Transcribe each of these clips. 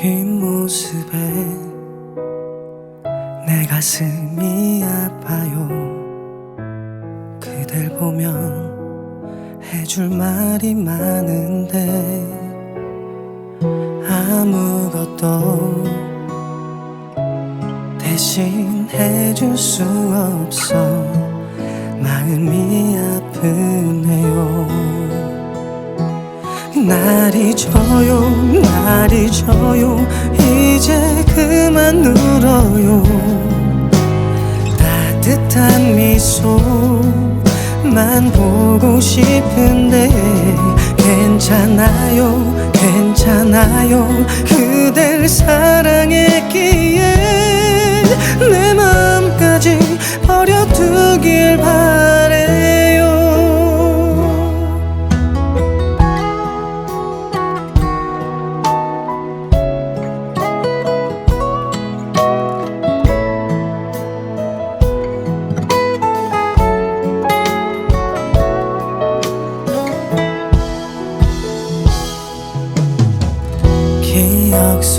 뒷모습에 내 가슴이 아파요. 그댈 보면 해줄 말이 많은데 아무것도 대신 해줄 수 없어. 마음이 아프네요. 날이 져요 날이 져요. 이제 그만 울어요. 따뜻한 미소만 보고 싶은데 괜찮아요? 괜찮아요? 그댈 사랑했기에 내 마음까지 버려두길 바래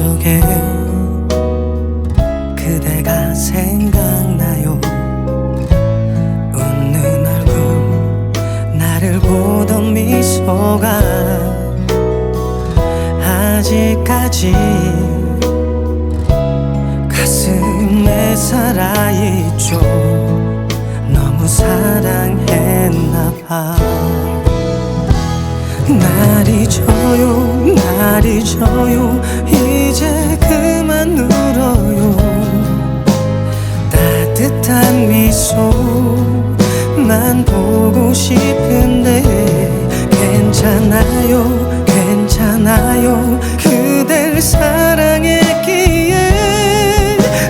속에 그대가 생각나요. 웃는 얼굴 나를 보던 미소가 아직까지 가슴에 살아있죠. 너무 사랑했나봐. 날이 져 잘 잊어요. 이제 그만 울어요. 따뜻한 미소만 보고 싶은데 괜찮아요? 괜찮아요? 그댈 사랑했기에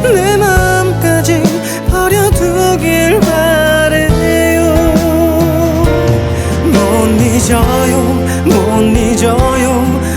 내 마음까지 버려두길 바래요. 못 잊어요 못 잊어요.